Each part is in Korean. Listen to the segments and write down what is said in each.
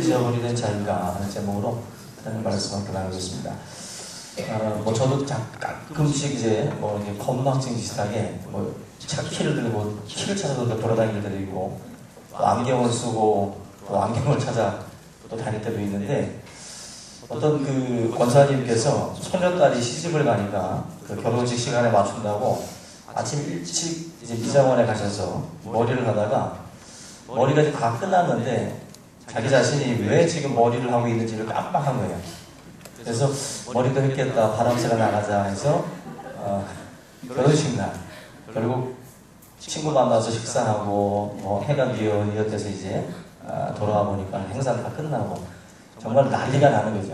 잊어버리는 자인가 하는 제목으로 하는 말씀을 나누겠습니다. 아, 뭐 저도 자- 가끔씩 이제 뭐 이렇게 건망증 비슷하게 뭐 차 키를 들고 키를 찾아서 또 돌아다닐 때도 있고 또 안경을 쓰고 또 안경을 찾아 또 다닐 때도 있는데 어떤 그 권사님께서 소녀딸이 시집을 가니까 그 결혼식 시간에 맞춘다고 아침 일찍 이제 미장원에 가셔서 머리를 하다가 머리가 다 끝났는데 자기 자신이 왜 지금 머리를 하고 있는지를 깜빡한 거예요. 그래서 머리도 했겠다 바람새가 나가자 해서 어, 결혼식 날 결국 친구 만나서 식사하고 뭐 해가 기어이어서 이제 아, 돌아와 보니까 행사는 다 끝나고 정말 난리가 나는 거죠.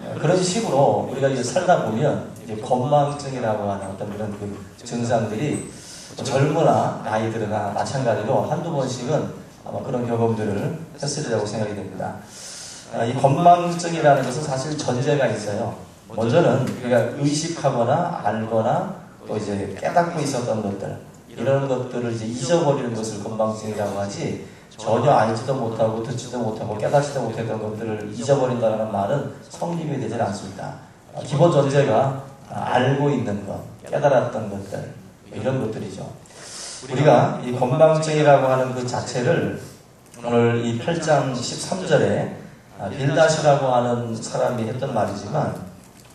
어, 그런 식으로 우리가 이제 살다 보면 이제 건망증이라고 하는 어떤 그런 그 증상들이 젊으나 나이들이나 마찬가지로 한두 번씩은 아마 그런 경험들을 했으리라고 생각이 됩니다. 아, 이 건망증이라는 것은 사실 전제가 있어요. 먼저는 우리가 의식하거나 알거나 또 이제 깨닫고 있었던 것들 이런 것들을 이제 잊어버리는 것을 건망증이라고 하지 전혀 알지도 못하고 듣지도 못하고 깨닫지도 못했던 것들을 잊어버린다는 말은 성립이 되질 않습니다. 아, 기본 전제가 아, 알고 있는 것, 깨달았던 것들 이런 것들이죠. 우리가 이 건망증이라고 하는 그 자체를 오늘 이 8장 13절에 아, 빌다시라고 하는 사람이 했던 말이지만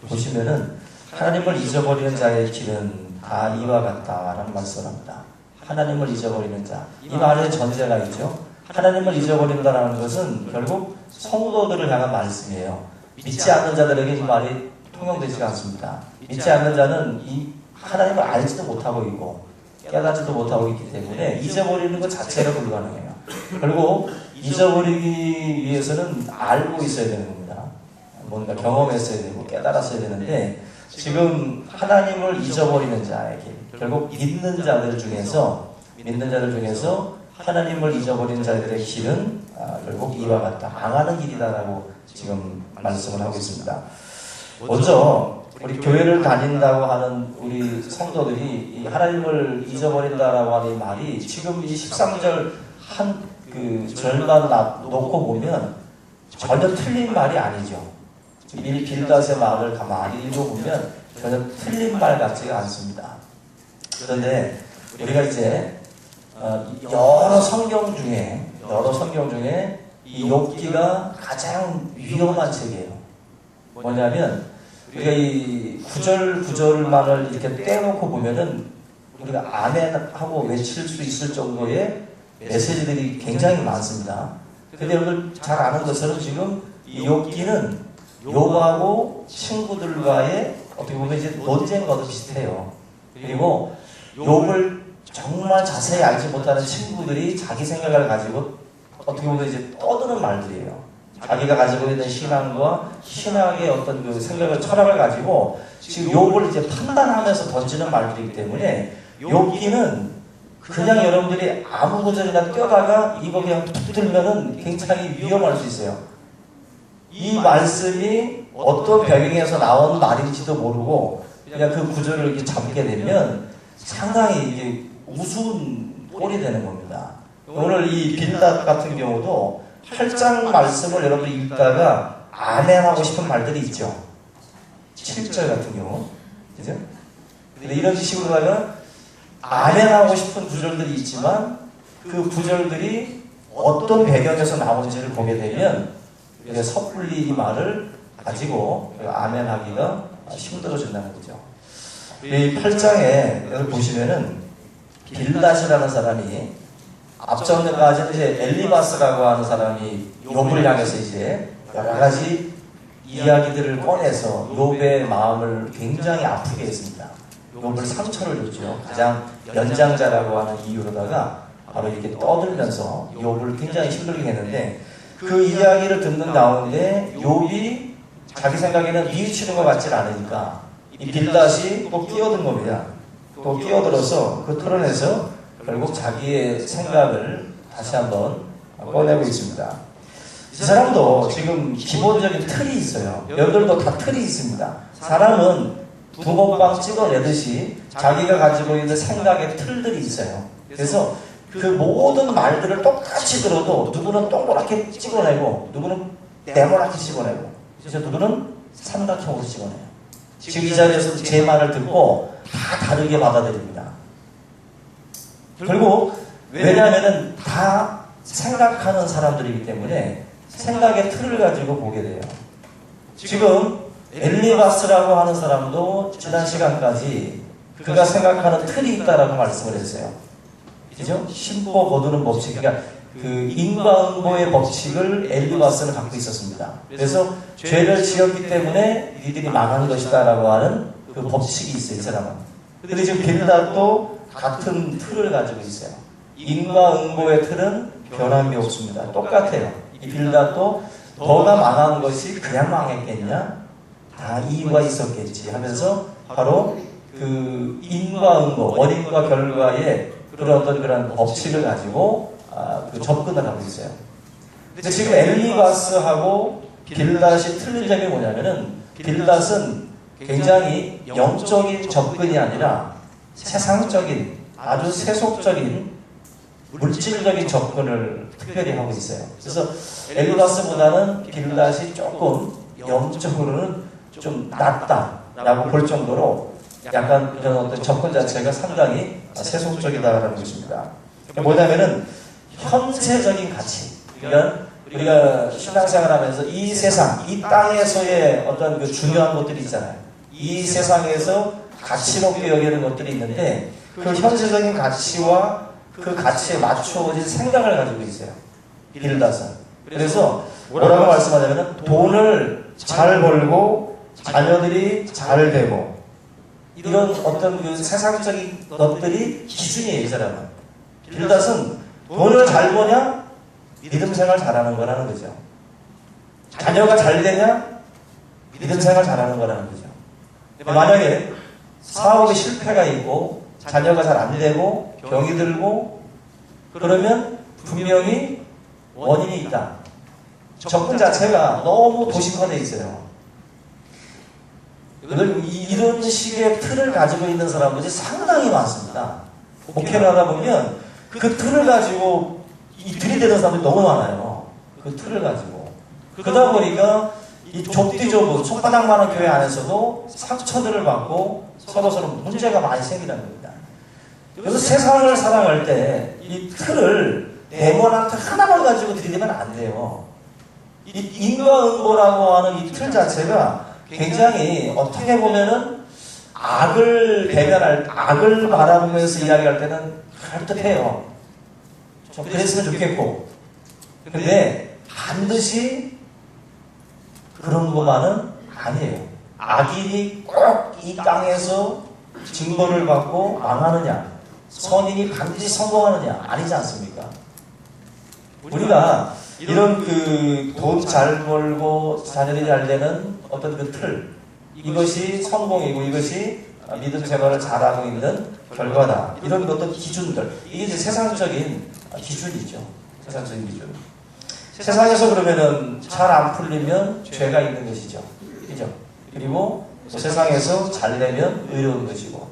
보시면은 하나님을 잊어버리는 자의 길은 다 이와 같다라는 말씀을 합니다. 하나님을 잊어버리는 자. 이 말에 전제가 있죠. 하나님을 잊어버린다는 것은 결국 성도들을 향한 말씀이에요. 믿지 않는 자들에게 이 말이 통용되지가 않습니다. 믿지 않는 자는 이 하나님을 알지도 못하고 있고 깨닫지도 못하고 있기 때문에 잊어버리는 것 자체가 불가능해요. 결국 잊어버리기 위해서는 알고 있어야 되는 겁니다. 뭔가 경험했어야 되고 깨달았어야 되는데 지금 하나님을 잊어버리는 자에게 결국 믿는 자들 중에서 믿는 자들 중에서 하나님을 잊어버리는 자들의 길은 아, 결국 이와 같다. 망하는 길이다라고 지금 말씀을 하고 있습니다. 먼저 우리 교회를 다닌다고 하는 우리 성도들이 이 하나님을 잊어버린다라고 하는 이 말이 지금 이 13절 한 그 절만 나- 놓고 보면 전혀 틀린 말이 아니죠. 이 빌닷의 말을 가만히 읽어보면 전혀 틀린 말 같지가 않습니다. 그런데 우리가 이제 어, 여러 성경 중에 여러 성경 중에 이 욥기가 가장 위험한 책이에요. 뭐냐면 우리가 이 구절 구절만을 이렇게 떼놓고 보면은 우리가 아멘 하고 외칠 수 있을 정도의 메시지들이 굉장히 많습니다. 근데 여러분 잘 아는 것처럼 지금 이 욥기는 욥하고 친구들과의 어떻게 보면 이제 논쟁과도 비슷해요. 그리고 욥을 정말 자세히 알지 못하는 친구들이 자기 생각을 가지고 어떻게 보면 이제 떠드는 말들이에요. 자기가 가지고 있는 신앙과 신학의 어떤 그 생각을 철학을 가지고 지금 욥을 이제 판단하면서 던지는 말들이기 때문에 욥기는 그냥 여러분들이 아무 구절이나 껴다가 이거 그냥 붙들면은 굉장히 위험할 수 있어요. 이 말씀이 어떤 배경에서 나온 말인지도 모르고 그냥 그 구절을 이렇게 잡게 되면 상당히 이게 우스운 꼴이 되는 겁니다. 오늘 이 빌닷 같은 경우도 8장 말씀을 여러분이 읽다가 아멘하고 싶은 말들이 있죠. 7절 같은 경우. 그죠? 근데 이런 식으로 가면 아멘하고 싶은 구절들이 있지만 그 구절들이 어떤 배경에서 나온지를 보게 되면 섣불리 이 말을 가지고 아멘하기가 힘들어진다는 거죠. 이 8장에 여기 보시면은 빌닷이라는 사람이 앞전까지는 이제 엘리바스라고 하는 사람이 욥을 향해서 이제 여러 가지 이야기들을 꺼내서 욥의 마음을 굉장히 아프게 했습니다. 욥을 상처를 줬죠. 가장 연장자라고 하는 이유로다가 바로 이렇게 떠들면서 욥을 굉장히 힘들게 했는데 그 이야기를 듣는 가운데 욥이 자기 생각에는 뉘우치는 것 같지 않으니까 이 빌닷이 또 끼어든 겁니다. 또 끼어들어서 그 토론에서 결국 자기의 생각을 다시 한번 꺼내고 있습니다. 이 사람도 지금 기본적인 틀이 있어요. 여러분들도 다 틀이 있습니다. 사람은 붕어빵 찍어내듯이 자기가 가지고 있는 생각의 틀들이 있어요. 그래서 그 모든 말들을 똑같이 들어도 누구는 동그랗게 찍어내고 누구는 네모나게 찍어내고 그래서 누구는 삼각형으로 찍어내요. 지금 이 자리에서 제 말을 듣고 다 다르게 받아들입니다. 그리고 왜냐하면 다 생각하는 사람들이기 때문에 생각의 틀을 가지고 보게 돼요. 지금 엘리바스라고 하는 사람도 지난 시간까지 그가 생각하는 틀이 있다라고 말씀을 했어요. 그죠? 신보 거두는 법칙, 그러니까 그 인과응보의 법칙을 엘리바스는 갖고 있었습니다. 그래서 죄를 지었기 때문에 니들이 망한 것이다라고 하는 그 법칙이 있어요, 이 사람은. 근데 지금 빌닷도 같은 틀을 가지고 있어요. 인과 응보의 틀은 변함이 없습니다. 똑같아요. 이 빌닷도 너가 망한 것이 그냥 망했겠냐? 다 이유가 있었겠지 하면서 바로 그 인과 응보, 원인과 결과의 그런 어떤 그런 법칙을 가지고 아, 그 접근을 하고 있어요. 근데 지금 엘리바스하고 빌닷이 틀린 점이 뭐냐면은 빌닷은 굉장히 영적인 접근이 아니라 세상적인 아주 세속적인 물질적인 접근을 특별히 하고 있어요. 그래서 엘리바스보다는 빌닷이 조금 영적으로는 좀 낫다라고 볼 정도로 약간 이런 어떤 접근 자체가 상당히 세속적이다라는 것입니다. 뭐냐면은 현세적인 가치. 그러니까 우리가 신앙생활 하면서 이 세상, 이 땅에서의 어떤 그 중요한 것들이 있잖아요. 이 세상에서 가치롭게 여기는 것들이 있는데 그 현세적인 가치와 그 가치에 맞추어진 생각을 가지고 있어요. 빌닷은. 그래서 뭐라고 말씀하냐면 돈을 잘 벌고 자녀들이 잘 되고 이런 어떤 그 세상적인 것들이 기준이에요, 이 사람은. 빌닷은 돈을 잘 버냐? 믿음 생활 잘하는 거라는 거죠. 자녀가 잘 되냐? 믿음 생활 잘하는 거라는 거죠. 만약에 사업에 실패가 있고 자녀가 잘 안 되고 병이 들고 그러면 분명히 원인이 있다. 접근 자체가 너무 도식화되어 있어요. 이런 식의 틀을 가지고 있는 사람들이 상당히 많습니다. 목회를 하다 보면 그 틀을 가지고 이 들이대는 사람들이 너무 많아요. 그 틀을 가지고. 그러다 보니까 이 좁디좁은 손바닥만한 교회 안에서도 상처들을 받고 서로 서로 문제가 많이 생기는 겁니다. 그래서 세상을 살아갈 때이 틀을 네모난 틀 하나만 가지고 들이대면 안 돼요. 이 인과 응보라고 하는 이 틀 자체가 굉장히 어떻게 보면은 악을 대변할 악을 바라보면서 이야기할 때는 그럴듯해요. 좀 그랬으면 좋겠고. 근데 반드시 그런 것만은 아니에요. 악인이 꼭 이 땅에서 증거를 받고 망하느냐, 선인이 반드시 성공하느냐, 아니지 않습니까? 우리가 이런 그 돈 잘 벌고 자녀들이 잘 되는 어떤 그 틀, 이것이 성공이고 이것이 믿음 생활을 잘하고 있는 결과다. 이런 어떤 기준들, 이게 이제 세상적인 기준이죠. 세상적인 기준. 세상에서 그러면은 잘 안 풀리면 죄가 있는 것이죠. 그죠? 그리고 세상에서 잘 되면 의로운 것이고.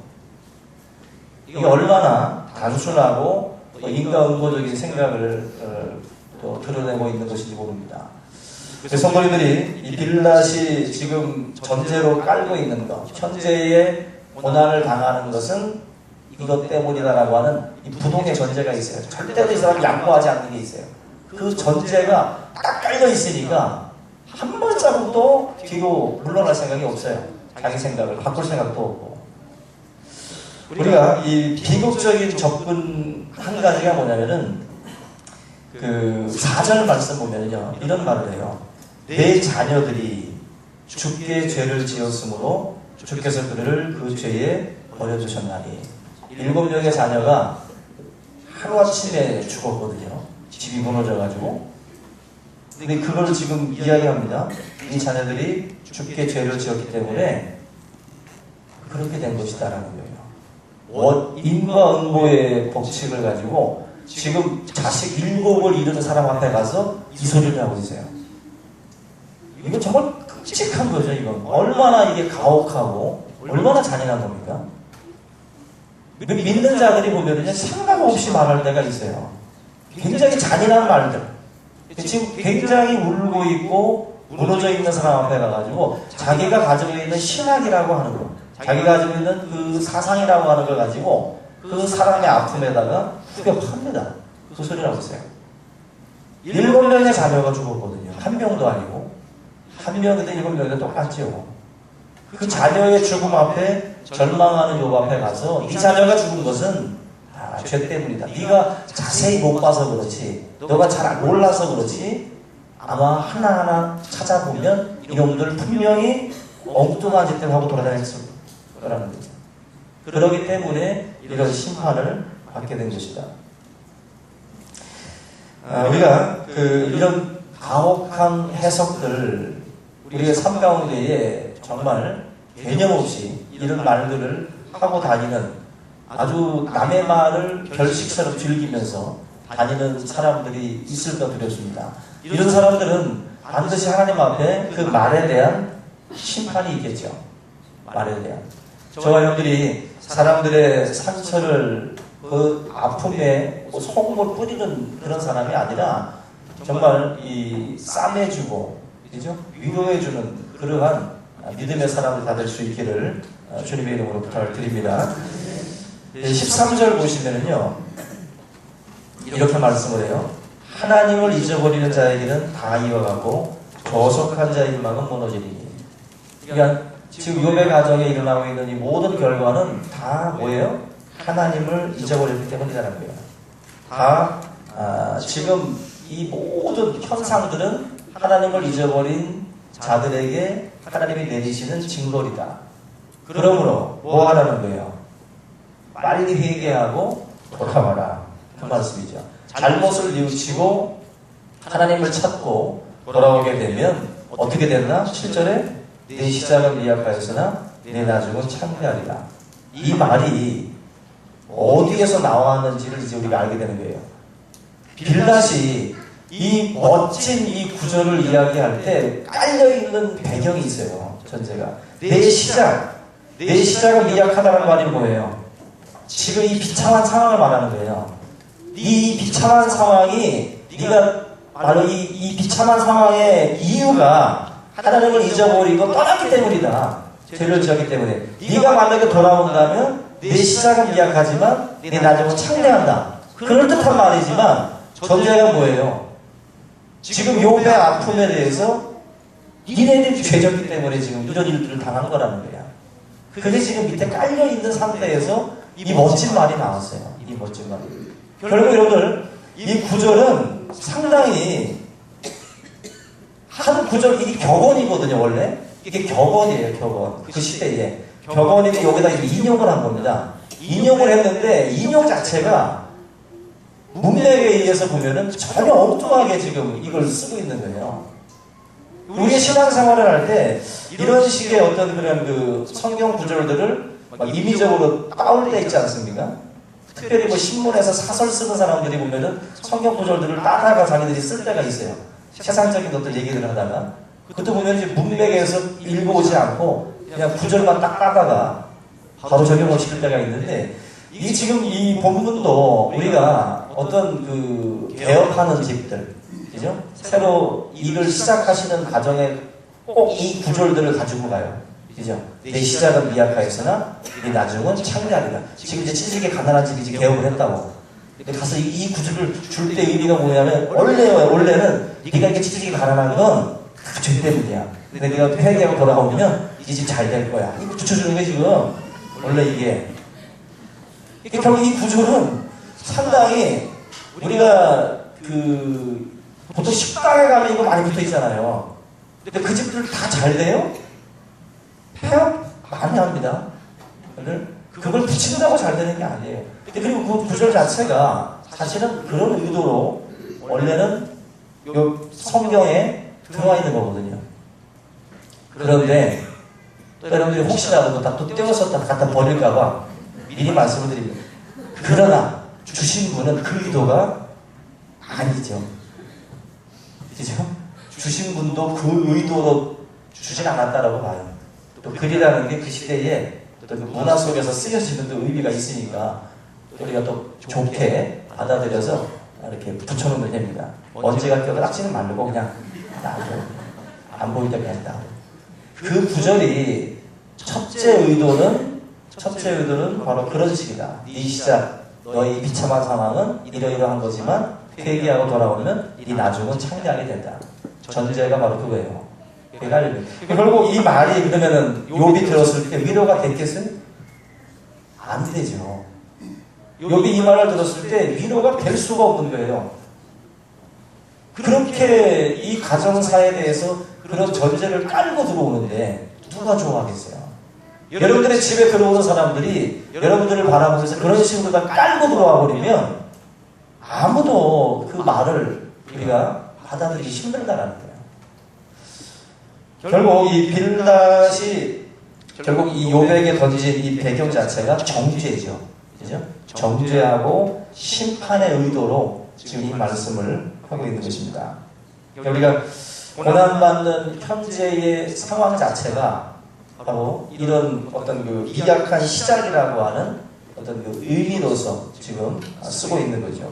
이게 얼마나 단순하고 인과응보적인 생각을 어, 또 드러내고 있는 것인지 모릅니다. 성도님들이 이 빌닷이 지금 전제로 깔고 있는 것, 현재의 고난을 당하는 것은 이것 때문이다라고 하는 이 부동의 전제가 있어요. 절대로 이 사람이 양보하지 않는 게 있어요. 그 전제가 딱 깔려 있으니까 한 발자국도 뒤로 물러날 생각이 없어요. 자기 생각을 바꿀 생각도 없고. 우리가 이 비극적인 접근 한 가지가 뭐냐면은 그 4절 말씀 보면요. 이런 말을 해요. 내 자녀들이 죽게 죄를 지었으므로 주께서 그들을 그 죄에 버려주셨나니. 일곱 명의 자녀가 하루아침에 죽었거든요. 집이 무너져가지고. 근데 그걸 지금 이야기합니다. 이 자녀들이 죽게 죄를 지었기 때문에 그렇게 된 것이다라는 거예요. 인과 응보의 법칙을 가지고 지금 자식 일곱을 잃은 사람 앞에 가서 이 소리를 하고 있어요. 이건 정말 끔찍한 거죠, 이건. 얼마나 이게 가혹하고, 얼마나 잔인한 겁니까? 믿는 자들이 보면은요, 생각 없이 말할 때가 있어요. 굉장히 잔인한 말들. 지금 굉장히 울고 있고 무너져 있는 사람 앞에 가가지고 자기가 가지고 있는 신학이라고 하는 거, 자기가 가지고 있는 그 사상이라고 하는 걸 가지고 그 사람의 아픔에다가 후벼팝니다. 그 소리라고 했어요. 일곱 명의 자녀가 죽었거든요. 한 명도 아니고. 한 명인데 일곱 명이 똑같죠. 그 자녀의 죽음 앞에 절망하는 요 앞에 가서 이 자녀가 죽은 것은 아, 죄 때문이다. 네가 자세히 못 봐서 그렇지. 너가 잘 몰라서 그렇지. 아마 하나하나 찾아보면 이놈들 분명히 엉뚱한 짓들 하고 돌아다녔을 거라는 거죠. 그러기 때문에 이런 심판을 받게 된 것이다. 아, 우리가 그 이런 가혹한 해석들 우리의 삶 가운데에 정말 개념 없이 이런 말들을 하고 다니는 아주 남의 말을 별식처럼 즐기면서 다니는 사람들이 있을까 두렵습니다. 이런 사람들은 반드시 하나님 앞에 그 말에 대한 심판이 있겠죠. 말에 대한. 저와 형들이 사람들의 상처를 그 아픔에 소금을 뿌리는 그런 사람이 아니라 정말 이 싸매주고 그죠? 위로해주는 그러한 믿음의 사람을 다될수 있기를 어, 주님의 이름으로 부탁을 드립니다. 13절 보시면은요 이렇게 말씀을 해요. 하나님을 잊어버리는 자에게는 다 이어가고 저속한 자의 희망은 무너지리니. 그러니까 지금 요배 가정에 일어나고 있는 이 모든 결과는 다 뭐예요? 하나님을 잊어버렸기 때문이라는 거예요. 다 아, 지금 이 모든 현상들은 하나님을 잊어버린 자들에게 하나님이 내리시는 징벌이다. 그러므로 뭐 하라는 거예요? 빨리 회개하고 돌아와라. 그 말씀이죠. 잘못을 뉘우치고 하나님을 찾고 돌아오게 되면 어떻게 됐나? 7절에 내 시작은 미약하였으나 내 나중은 창대하리라. 이 말이 어디에서 나왔는지를 이제 우리가 알게 되는 거예요. 빌닷이 이 멋진 이 구절을 이야기할 때 깔려있는 배경이 있어요. 전제가. 내 시작. 내 시작은 미약하다는 말이 뭐예요? 지금 이 비참한 상황을 말하는 거예요. 이 비참한 상황이 네가 바로 이, 이 비참한 상황의 이유가 하나님을 잊어버리고 떠났기 때문이다. 죄를 지었기 때문에. 네가 만약에 돌아온다면 내 시작은 미약하지만 내 나중은 창대한다. 그럴듯한 말이지만 전제가 뭐예요? 지금 욥의 아픔에 대해서 니네들이 죄졌기 때문에 지금 이런 일들을 당한 거라는 거야. 그게 지금 밑에 깔려 있는 상태에서 이 멋진 말이 나왔어요. 이 멋진 말이. 결국 여러분들 이 구절은 상당히 한 구절 이게 격언이거든요 원래 이게 격언이에요 격언 그 시대에 격언인데 여기다 인용을 한 겁니다. 인용을 했는데 인용 자체가 문맥에 의해서 보면은 전혀 엉뚱하게 지금 이걸 쓰고 있는 거예요. 우리 신앙생활을 할 때 이런 식의 어떤 그런 그 성경 구절들을 막 임의적으로 따올 때 있지 않습니까? 특별히 뭐 신문에서 사설 쓰는 사람들이 보면은 성경 구절들을 따다가 자기들이 쓸 때가 있어요. 세상적인 어떤 얘기를 하다가 그것도 보면 이제 문맥에서 읽어오지 않고 그냥 구절만 딱 따다가 바로 적용을 시킬 때가 있는데 이 지금 이 본문도 우리가 어떤 그 개업하는 집들 그죠? 새로 일을 시작하시는 가정에 꼭 이 구절들을 가지고 가요. 그죠? 내 시작은 미약하였으나 내 나중은 창대하리라. 지금 이제 찌질게 가난한 집이 이제 개업을 했다고. 근데 가서 이, 이 구절을 줄 때 의미가 뭐냐면 원래 원래는 네가 이렇게 찌질게 가난한 건 그 죄 때문이야. 근데 네가 회개하고 돌아오면 이집잘될 거야. 이거 붙여주는 게 지금 원래 이게. 이게 결국 이 구절은 상당히 우리가 그 보통 식당에 가면 이거 많이 붙어 있잖아요. 근데 그 집들 다 잘 돼요? 폐업 많이 합니다. 그걸 붙인다고 잘 되는 게 아니에요. 그리고 그 구절 자체가 사실은 그런 의도로 원래는 요 성경에 들어와 있는 거거든요. 그런데 또 여러분들이 혹시라도 그거 다또 떼어서 갖다 버릴까봐 미리 말씀을 드립니다. 그러나 주신 분은 그 의도가 아니죠. 그죠? 주신 분도 그 의도로 주진 않았다라고 봐요. 또 글이라는 게 그 시대에 또 그 문화 속에서 쓰여지는 또 의미가 있으니까 우리가 또 좋게 받아들여서 이렇게 붙여놓으면 됩니다. 언제가 껴도 락지는 말고 그냥 놔둬. 안 보이다 그냥. 그 구절이 첫째 의도는 첫째 의도는 바로 그런 식이다. 네 시작, 너희 비참한 상황은 이러이러한 거지만 회개하고 돌아오면 네 나중은 창대하게 된다. 전제가 바로 그거예요. 그러니까 결국 이 말이 그러면은 욥이 들었을 때 위로가 됐겠어요? 안 되죠. 욥이 이 말을 들었을 때 위로가 될 수가 없는 거예요. 그렇게 이 가정사에 대해서 그런 전제를 깔고 들어오는데 누가 좋아하겠어요? 여러분들의 집에 들어오는 사람들이 여러분들을 바라보면서 그런 식으로 다 깔고 들어와 버리면 아무도 그 말을 우리가 받아들이기 힘들다라는. 결국 이 빌닷이 결국 이 요백에 던진 이 배경 자체가 정죄죠. 그죠? 정죄하고 심판의 의도로 지금 이 말씀을 하고 있는 것입니다. 우리가 고난받는 현재의 상황 자체가 바로 이런 어떤 그 미약한 시작이라고 하는 어떤 그 의미로서 지금 쓰고 있는 거죠.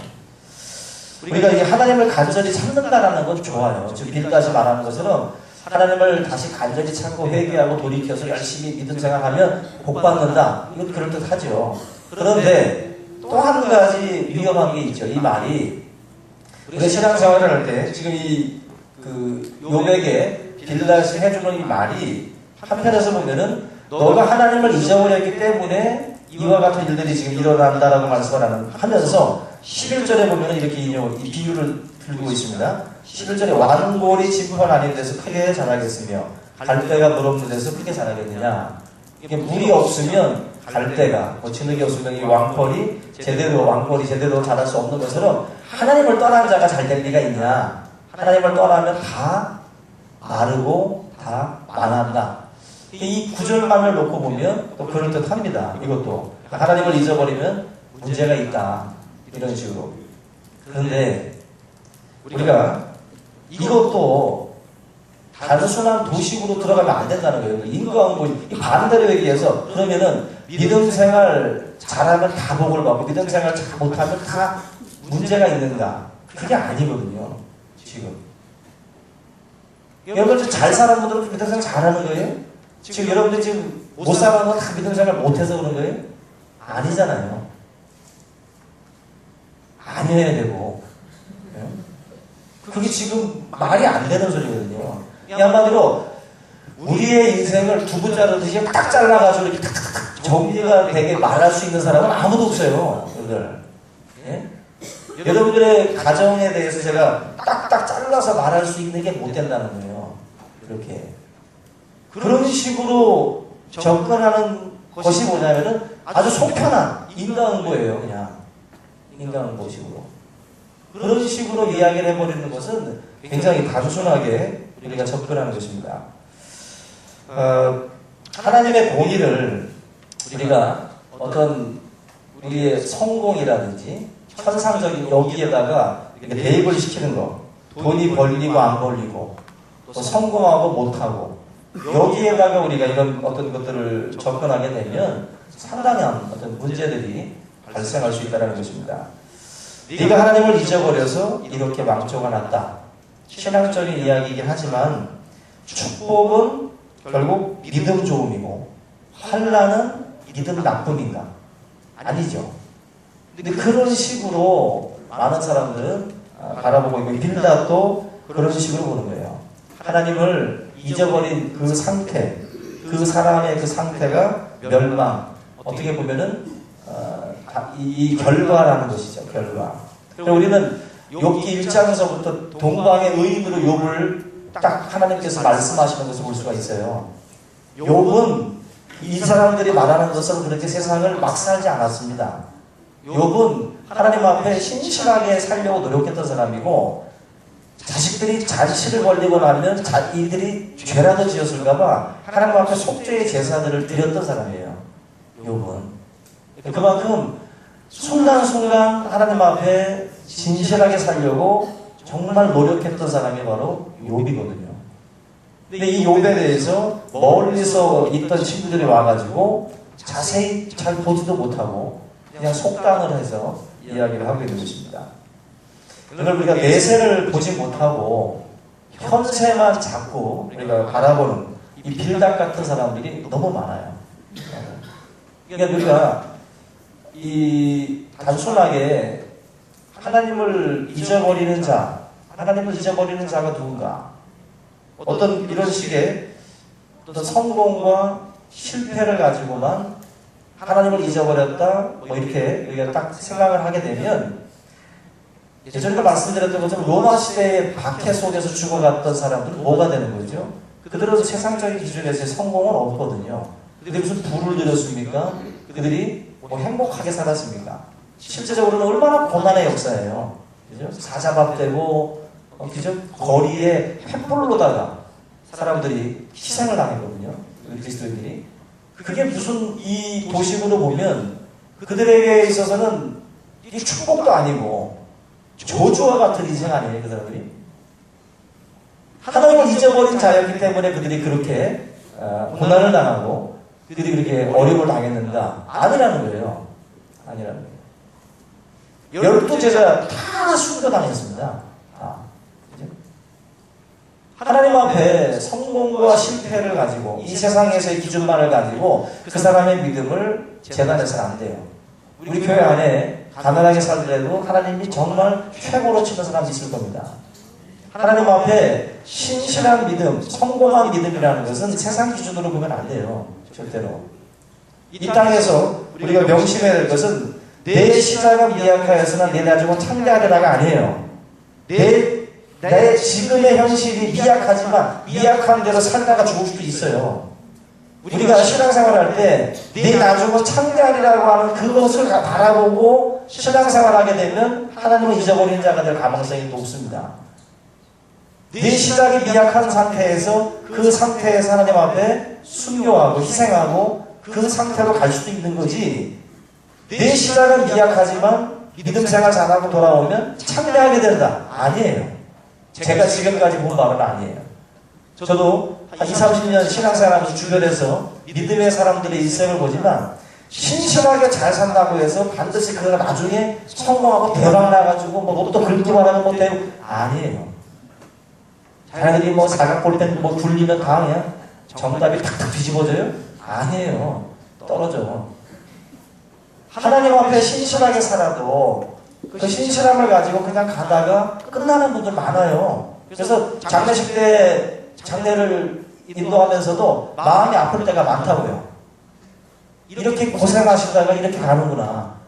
우리가 이 하나님을 간절히 찾는다라는 건 좋아요. 지금 빌다시 말하는 것처럼 하나님을 다시 간절히 찾고 회개하고 돌이켜서 열심히 믿음 생활하면 복 받는다. 이건 그럴듯하죠. 그런데 또 한 가지 위험한 게 있죠. 이 말이 우리 신앙생활을 할 때 지금 이 그 요백에 빌다시 해주는 이 말이 한편에서 보면은 너가 하나님을 잊어버렸기 때문에 이와 같은 일들이 지금 일어난다라고 말씀을 하면서 11절에 보면 이렇게 인용, 이 비유를 들고 있습니다. 11절에 완골이 진펀 아닌 데서 크게 자라겠으며 갈대가 물 없는 데서 크게 자라겠느냐. 이게 물이 없으면 갈대가, 뭐 진흙이 없으면 이 왕벌이 제대로, 왕벌이 제대로 자랄 수 없는 것처럼 하나님을 떠난 자가 잘 될 리가 있냐. 하나님을 떠나면 다 마르고 다 만한다. 이 구절만을 놓고 보면 또 그럴듯합니다. 이것도 하나님을 잊어버리면 문제가 있다 이런 식으로. 그런데 우리가 이것도 단순한 도식으로 들어가면 안 된다는 거예요. 인과응보 이 반대로 얘기해서 그러면은 믿음 생활 잘하면 다 복을 받고 믿음 생활 잘 못하면 다 문제가 있는가? 그게 아니거든요. 지금. 여러분들 잘 사는 분들은 믿음 생활 잘하는 거예요? 지금 여러분들 지금 못 사는 건 다 믿음 생활 못해서 그런 거예요? 아니잖아요. 아니어야 되고. 예? 그게 지금 말이 안 되는 소리거든요. 이 한마디로 우리의 인생을 두부 자르듯이 딱 잘라가지고 이렇게 탁탁탁 정리가 되게 말할 수 있는 사람은 아무도 없어요. 여러분들. 예? 여러분들의 가정에 대해서 제가 딱딱 잘라서 말할 수 있는 게 못 된다는 거예요. 그렇게. 그런 식으로 접근하는 것이 뭐냐면은 아주 속편한 인간응보예요, 그냥. 인간응보식으로. 그런 식으로 이야기를 해버리는 것은 굉장히 단순하게 우리가 접근하는 것입니다. 어, 하나님의 공의를 우리가 어떤 우리의 성공이라든지 천상적인 여기에다가 대입을 시키는 거, 돈이 벌리고 안 벌리고, 또 성공하고 못하고, 여기에다가 우리가 이런 어떤 것들을 접근하게 되면 상당한 어떤 문제들이 발생할 수 있다는 것입니다. 네가 하나님을 잊어버려서 이렇게 망조가 났다. 신앙적인 이야기이긴 하지만 축복은 결국 믿음 좋음이고 환란은 믿음 나쁨인가? 아니죠. 근데 그런 식으로 많은 사람들은 아, 바라보고 있고 빌닷도 그런 식으로 보는 거예요. 하나님을 잊어버린 그 상태, 그 사람의 그 상태가 멸망. 어떻게 보면은 어, 이 결과라는 것이죠. 결과. 그리고 우리는 욥기 1장에서부터 동방의 의인으로 욥을 딱 하나님께서 말씀하시는 것을 볼 수가 있어요. 욥은 이 사람들이 말하는 것은 그렇게 세상을 막 살지 않았습니다. 욥은 하나님 앞에 신실하게 살려고 노력했던 사람이고 자식들이 잔치를 벌리고 나면 자, 이들이 죄라도 지었을까봐 하나님 앞에 속죄의 제사들을 드렸던 사람이에요. 욥은 그만큼 순간순간 하나님 앞에 진실하게 살려고 정말 노력했던 사람이 바로 욥이거든요. 근데 이 욥에 대해서 멀리서 있던 친구들이 와가지고 자세히 잘 보지도 못하고 그냥 속단을 해서 이야기를 하고 있는 것입니다. 이걸 우리가 내세를 보지 못하고 현세만 자꾸 우리가 바라보는 이 빌닥 같은 사람들이 너무 많아요. 그러니까 우리가 이 단순하게 하나님을 잊어버리는 자, 하나님을 잊어버리는 자가 누군가? 어떤 이런 식의 어떤 성공과 실패를 가지고만 하나님을 잊어버렸다, 뭐 이렇게 우리가 딱 생각을 하게 되면 예전에 말씀드렸던 것처럼 로마 시대의 박해 속에서 죽어갔던 사람들은 뭐가 되는 거죠? 그들은 세상적인 기준에서 성공은 없거든요. 그들이 무슨 부를 누렸습니까? 그들이 뭐 행복하게 살았습니까? 실제적으로는 얼마나 고난의 역사예요. 그죠? 사자밥되고, 어, 그죠? 거리에 횃불로다가 사람들이 희생을 당했거든요. 우리 그리스도인들이. 그게 무슨 이 도식으로 보면 그들에게 있어서는 이 축복도 아니고 저주와 같은 인생 아니에요, 그 사람들이? 하나님을 잊어버린 자였기 때문에 그들이 그렇게 어, 고난을 당하고 그들이 그렇게 어려움을 당했는가? 아니라는 거예요. 아니라는 거예요. 열두 제자 다 순교 당했습니다. 다. 그죠? 하나님 앞에 성공과 실패를 가지고 이 세상에서의 기준만을 가지고 그 사람의 믿음을 재단해서는 안 돼요. 우리 교회 안에 가난하게 살더라도 하나님이 정말 최고로 치는 사람이 있을 겁니다. 하나님 앞에 신실한 믿음, 성공한 믿음이라는 것은 세상 기준으로 보면 안 돼요. 절대로. 이 땅에서 우리가 명심해야 될 것은 내 시작은 미약하여서나 내 나중은 창대하리라가 아니에요. 내, 내 지금의 현실이 미약하지만 미약한 대로 살다가 죽을 수도 있어요. 우리가 신앙생활 할 때 내 나중은 창대하리라고 하는 그것을 바라보고 신앙생활 하게 되면 하나님을 잊어버리는 자가 될 가능성이 높습니다. 내 시작이 미약한 상태에서 그 상태에서 하나님 앞에 순교하고 희생하고 그 상태로 갈 수도 있는 거지. 내 시작은 미약하지만 믿음 생활 잘하고 돌아오면 창대하게 된다. 아니에요. 제가 지금까지 본 바는 아니에요. 저도 한 2, 30년 신앙생활하면서 주변에서 믿음의 사람들의 일생을 보지만 신실하게 잘 산다고 해서 반드시 그가 나중에 성공하고 대박 나가지고 뭐 로또 긁기만 하면 뭐 되고 아니에요. 자기들이 뭐 사각 볼땐뭐 굴리면 당해 정답이 탁탁 뒤집어져요? 아니에요. 떨어져. 하나님 앞에 신실하게 살아도 그 신실함을 가지고 그냥 가다가 끝나는 분들 많아요. 그래서 장례식 때 장례를 인도하면서도 마음이 아플 때가 많다고요. 이렇게 고생하시다가 이렇게 가는구나.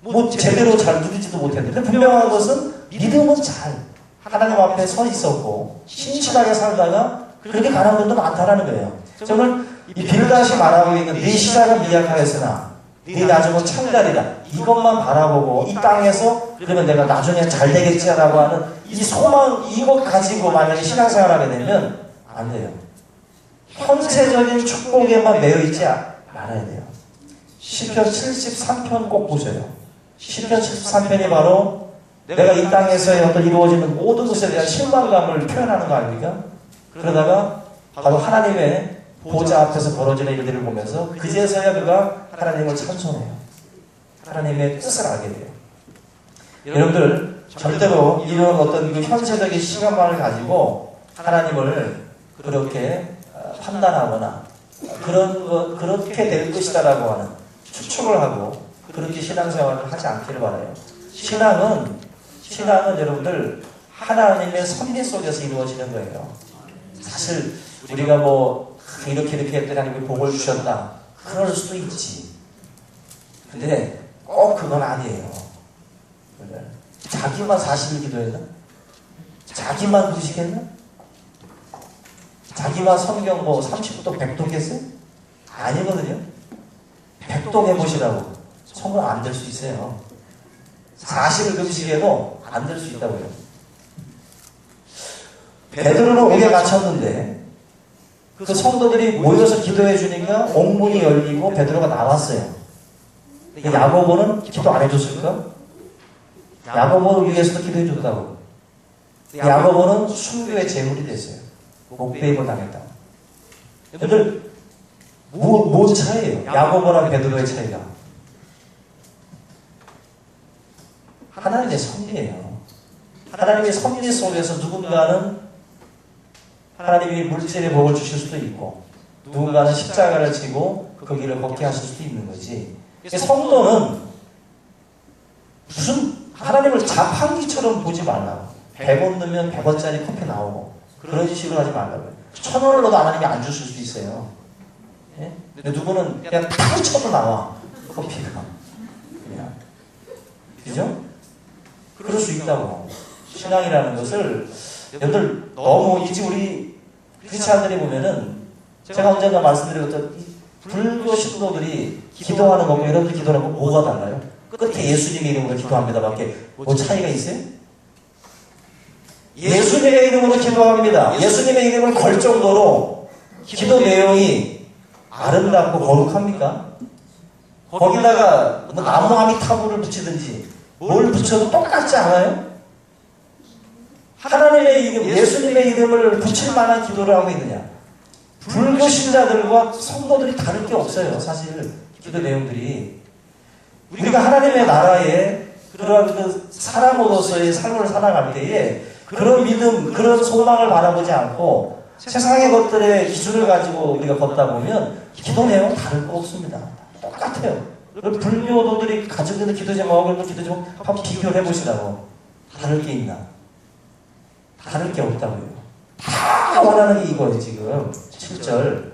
뭐 제대로 잘 누리지도 못했는데 분명한 것은 믿음은 잘 하나님 앞에 서 있었고 신실하게 살다가 그렇게 가는 분도 많다라는 거예요. 저는 이 빌다시 말하고 있는 네 시작은 미약하였으나 네 나중은 창달이다. 이것만 바라보고 이 땅에서 그러면 내가 나중에 잘 되겠지라고 하는 이 소망 이것 가지고 만약에 신앙생활하게 되면 안 돼요. 현세적인 축복에만 매여 있지 말아야 돼요. 시편 73편 꼭 보세요. 시편 73편이 바로 내가 이 땅에서의 어떤 이루어지는 모든 것에 대한 실망감을 표현하는 거 아닙니까? 그러다가 바로 하나님의 보좌 앞에서 벌어지는 일들을 보면서 그제서야 그가 하나님을 찬송해요. 하나님의 뜻을 알게 돼요. 여러분들 절대로 이런 어떤 그 현세적인 시간만을 가지고 하나님을 그렇게 어, 판단하거나 그런 것 그렇게 될 것이다라고 하는 추측을 하고 그렇게 신앙생활을 하지 않기를 바라요. 신앙은 신앙은 여러분들 하나님의 섭리 속에서 이루어지는 거예요. 사실 우리가 뭐 이렇게 이렇게 했더니 하나님이 복을 주셨다. 그럴 수도 있지. 근데 꼭 그건 아니에요. 자기만 40일 기도했나? 자기만 구식했나? 자기만 성경 뭐 30부터 100독 했어요? 아니거든요. 100독 해보시라고. 성공 안될 수 있어요. 40일 금식해도 안 될 수 있다고요. 베드로는 옥에 갇혔는데 그 성도들이 모여서 기도해 주니까 옥문이 열리고 베드로가 나왔어요. 야고보는 기도 안 해줬을까? 야고보를 위해서도 기도해 줬다고. 야고보는 순교의 제물이 됐어요. 목배임을 당했다고. 여러분 뭐, 뭔 차이예요? 야고보랑 베드로의 차이가. 하나님의 섭리예요. 하나님의 섭리 속에서 누군가는 하나님이 물질의 복을 주실 수도 있고 누군가는 십자가를 지고 그 길을 걷게 하실 수도 있는 거지. 성도는 무슨 하나님을 자판기처럼 보지 말라고. 100원 넣으면 100원짜리 커피 나오고 그런 식으로 하지 말라고요. 천 원을 넣어도 하나님이 안 주실 수도 있어요. 예? 근데 누구는 그냥 탁 쳐도 나와 커피가. 그냥. 그죠? 그럴 수 있다고. 신앙이라는 것을 여러분들 너무 이제 우리 크리스찬들이 보면은 제가 언젠가 말씀드렸던 이 불교 신도들이 기도하는 거고 여러분들 기도하는 거 뭐가 달라요? 끝에 예수님의 이름으로 기도합니다밖에 뭐 차이가 있어요? 예수님의 이름으로 기도합니다. 예수님의 이름을 걸 정도로 기도 내용이 아름답고 거룩합니까? 거기다가 뭐 나무 아미타불을 붙이든지 뭘 붙여도 똑같지 않아요? 하나님의 이름, 예수님의 이름을 붙일 만한 기도를 하고 있느냐? 불교 신자들과 성도들이 다를 게 없어요, 사실. 기도 내용들이. 우리가 하나님의 나라에 그러한 그 사람으로서의 삶을 살아갈 때에 그런 믿음, 그런 소망을 바라보지 않고 세상의 것들의 기준을 가지고 우리가 걷다 보면 기도 내용은 다를 거 없습니다. 똑같아요. 그 불교도들이 가지고 있는 기도 제목을 기도 제목 한번 비교를 해보시라고. 다를 게 있나? 다를 게 없다고요. 다 원하는 게 이거지 지금 7절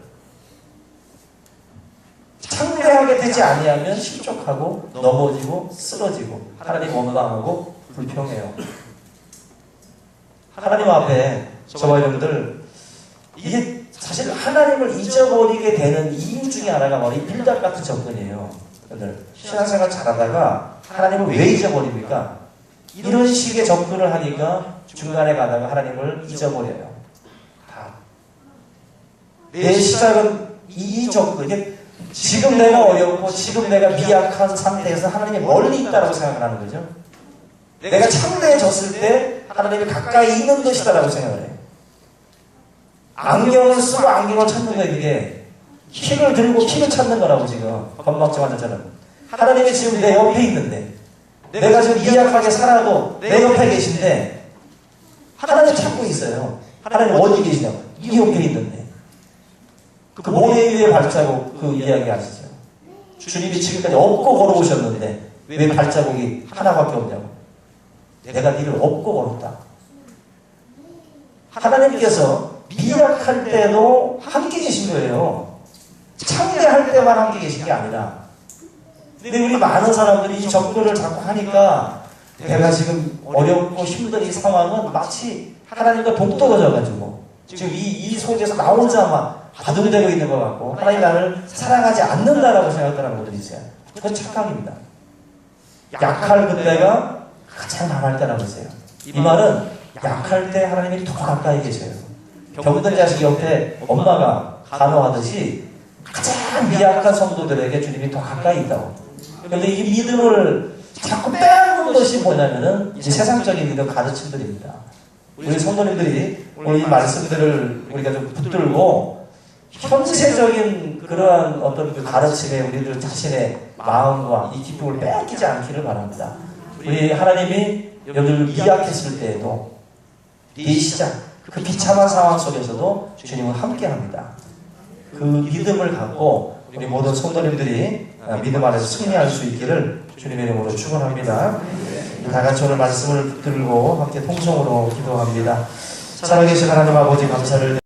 창대하게 되지 아니하면 실족하고 넘어지고 쓰러지고 하나님 원망하고 불평해요. 하나님 앞에 저와 여러분들 이게 사실 하나님을 잊어버리게 되는 이유 중에 하나가 바로 이 빌답 같은 접근이에요. 여러분들 신앙생활 잘하다가 하나님을 왜 잊어버립니까? 이런 식의 접근을 하니까 중간에 가다가 하나님을 잊어버려요. 다. 내 시작은 이 접근. 이게 지금 내가 어렵고 지금 내가 미약한 상태에서 하나님이 멀리 있다고 생각을 하는 거죠. 내가 창대해졌을 때 하나님이 가까이 있는 것이다라고 생각을 해요. 안경을 쓰고 안경을 찾는 거예요, 이게. 킥을 들고 킥을 찾는 거라고 지금. 건망증 환자처럼. 하나님이 지금 내 옆에 있는데, 내가 지금 미약하게 살아도 내 옆에 계신데, 하나님 찾고 있어요. 하나님 어디 계시냐고. 이 옆에 있는데. 그 모래 위에 발자국 그 이야기 아시죠? 주님이 지금까지 업고 걸어오셨는데, 왜 발자국이 하나밖에 없냐고. 내가 니를 업고 걸었다. 하나님께서 미약할 때도 함께 계신 거예요. 창대할 때만 함께 계신 게 아니라. 근데 우리 많은 사람들이 이 접근을 자꾸 하니까 내가 지금 어렵고 힘든 이 상황은 마치 하나님과 동떨어져가지고 지금 이, 이 속에서 나 혼자만 바둥대고 있는 것 같고 하나님 나를 사랑하지 않는다라고 생각하는 분들이 있어요. 그건 착각입니다. 약할 그때가 가장 강할 때라고 했어요. 이 말은 약할 때 하나님이 더 가까이 계세요. 병든 자식 옆에 엄마가 간호하듯이 가장 미약한 성도들에게 주님이 더 가까이 있다고. 그런데 이 믿음을 자꾸 빼 앗는 것이 뭐냐면은 이제 세상적인 믿음 가르침들입니다. 우리 성도님들이 오늘 이 말씀들을 우리가 좀 붙들고 현세적인 그러한 어떤 그 가르침에 우리들 자신의 마음과 이 기쁨을 빼앗기지 않기를 바랍니다. 우리 하나님이 여러분들 미약했을 때에도 이 시작, 그 비참한 상황 속에서도 주님은 함께 합니다. 그 믿음을 갖고 우리 모든 성도님들이 믿음 안에서 승리할 수 있기를 주님의 이름으로 축원합니다. 다 같이 오늘 말씀을 붙들고 함께 통성으로 기도합니다. 살아계신 하나님 아버지 감사를